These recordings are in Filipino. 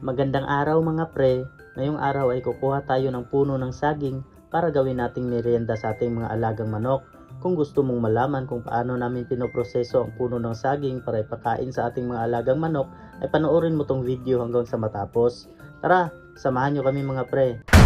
Magandang araw mga pre. Ngayong araw ay kukuha tayo ng puno ng saging para gawin nating merienda sa ating mga alagang manok. Kung gusto mong malaman kung paano namin pinoproseso ang puno ng saging para ipakain sa ating mga alagang manok, ay panoorin mo tong video hanggang sa matapos. Tara, samahan nyo kami mga pre.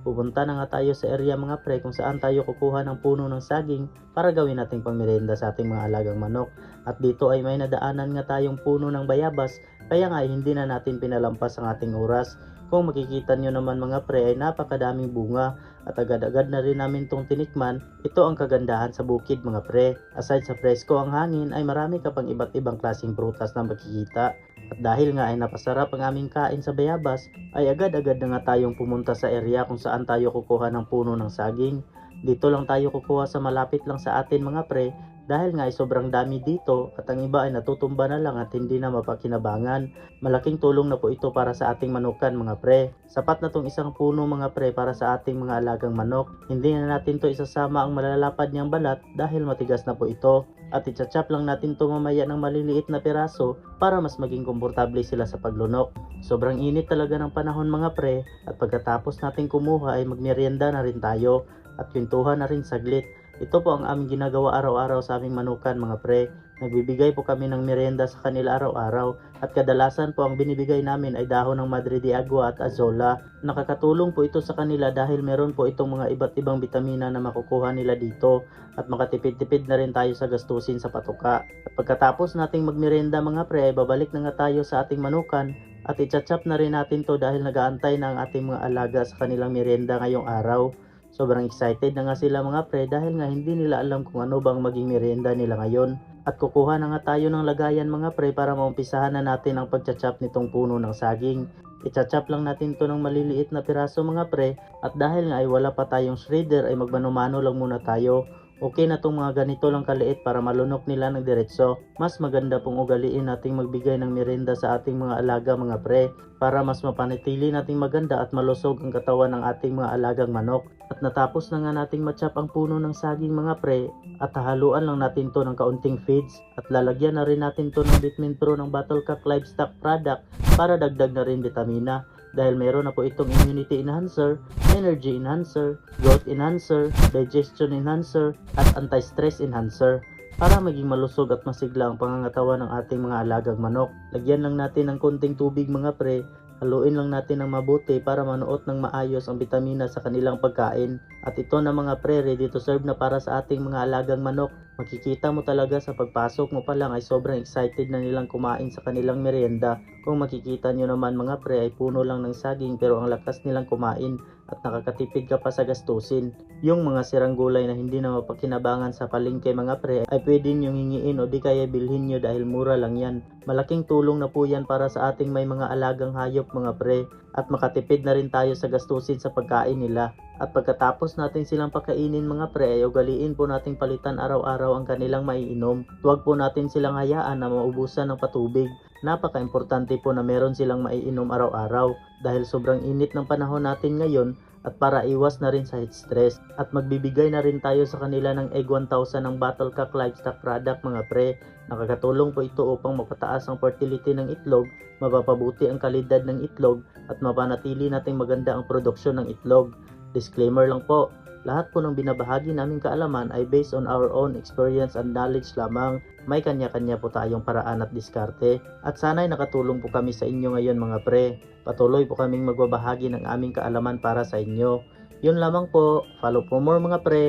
Pupunta na nga tayo sa area mga pre kung saan tayo kukuha ng puno ng saging para gawin nating pangmerenda sa ating mga alagang manok. At dito ay may nadaanan nga tayong puno ng bayabas kaya nga hindi na natin pinalampas ang ating oras. Kung makikita nyo naman mga pre ay napakadaming bunga at agad-agad na rin namin tong tinikman. Ito ang kagandahan sa bukid mga pre. Aside sa presko ang hangin ay marami ka pang iba't ibang klaseng prutas na makikita. Dahil nga ay napasarap ang aming kain sa bayabas, ay agad-agad na nga tayong pumunta sa area kung saan tayo kukuha ng puno ng saging. Dito lang tayo kukuha sa malapit lang sa atin mga pre dahil nga ay sobrang dami dito at ang iba ay natutumba na lang at hindi na mapakinabangan. Malaking tulong na po ito para sa ating manukan mga pre. Sapat na tong isang puno mga pre para sa ating mga alagang manok. Hindi na natin to isasama ang malalapad niyang balat dahil matigas na po ito. At itchachap lang natin to mamaya ng maliliit na piraso para mas maging komportable sila sa paglunok. Sobrang init talaga ng panahon mga pre at pagkatapos natin kumuha ay magmerienda na rin tayo at kwentuhan na rin saglit. Ito po ang aming ginagawa araw-araw sa aming manukan mga pre. Nagbibigay po kami ng merienda sa kanila araw-araw at kadalasan po ang binibigay namin ay dahon ng Madre de Agua at Azola. Nakakatulong po ito sa kanila dahil meron po itong mga iba't ibang bitamina na makukuha nila dito at makatipid-tipid na rin tayo sa gastusin sa patuka. At pagkatapos nating magmerienda mga pre, babalik na nga tayo sa ating manukan at itchachap na rin natin to dahil nagaantay na ang ating mga alaga sa kanilang merienda ngayong araw. Sobrang excited na nga sila mga pre dahil nga hindi nila alam kung ano bang maging merienda nila ngayon. At kukuha na nga tayo ng lagayan mga pre para maumpisahan na natin ang pagchachap nitong puno ng saging. Ichachap lang natin to ng maliliit na piraso mga pre at dahil nga ay wala pa tayong shredder ay magmano-mano lang muna tayo. Okay na tong mga ganito lang kaliit para malunok nila ng diretso. Mas maganda pong ugaliin nating magbigay ng merienda sa ating mga alaga mga pre para mas mapanatili nating maganda at malusog ang katawan ng ating mga alagang manok. At natapos na nga nating matchap ang puno ng saging mga pre at hahaluan lang natin to ng kaunting feeds at lalagyan na rin natin to ng Vitamin Pro ng Battlecock Livestock product para dagdag na rin vitamina dahil meron na po itong immunity enhancer, energy enhancer, growth enhancer, digestion enhancer, at anti-stress enhancer para maging malusog at masigla ang pangangatawan ng ating mga alagang manok. Lagyan lang natin ng konting tubig mga pre, haluin lang natin ng mabuti para manuot ng maayos ang bitamina sa kanilang pagkain. At ito na mga pre, ready to serve na para sa ating mga alagang manok. Makikita mo talaga sa pagpasok mo pa lang ay sobrang excited na nilang kumain sa kanilang merienda. Kung makikita nyo naman mga pre ay puno lang ng saging pero ang lakas nilang kumain at nakakatipid ka pa sa gastusin. Yung mga sirang gulay na hindi na mapakinabangan sa palengke mga pre ay pwede nyong hingiin o di kaya bilhin nyo dahil mura lang yan. Malaking tulong na po yan para sa ating may mga alagang hayop mga pre at makatipid na rin tayo sa gastusin sa pagkain nila. At pagkatapos natin silang pakainin mga pre ay ugaliin po nating palitan araw-araw ang kanilang maiinom. Huwag po natin silang hayaan na maubusan ng patubig. Napaka-importante po na meron silang maiinom araw-araw dahil sobrang init ng panahon natin ngayon at para iwas na rin sa heat stress. At magbibigay na rin tayo sa kanila ng Egg 1000 ng Battlecock Livestock product mga pre. Nakakatulong po ito upang mapataas ang fertility ng itlog, mapapabuti ang kalidad ng itlog at mapanatili nating maganda ang produksyon ng itlog. Disclaimer lang po, lahat po ng binabahagi naming kaalaman ay based on our own experience and knowledge lamang. May kanya-kanya po tayong paraan at diskarte. At sana'y nakatulong po kami sa inyo ngayon mga pre. Patuloy po kaming magbabahagi ng aming kaalaman para sa inyo. Yun lamang po. Follow for more mga pre.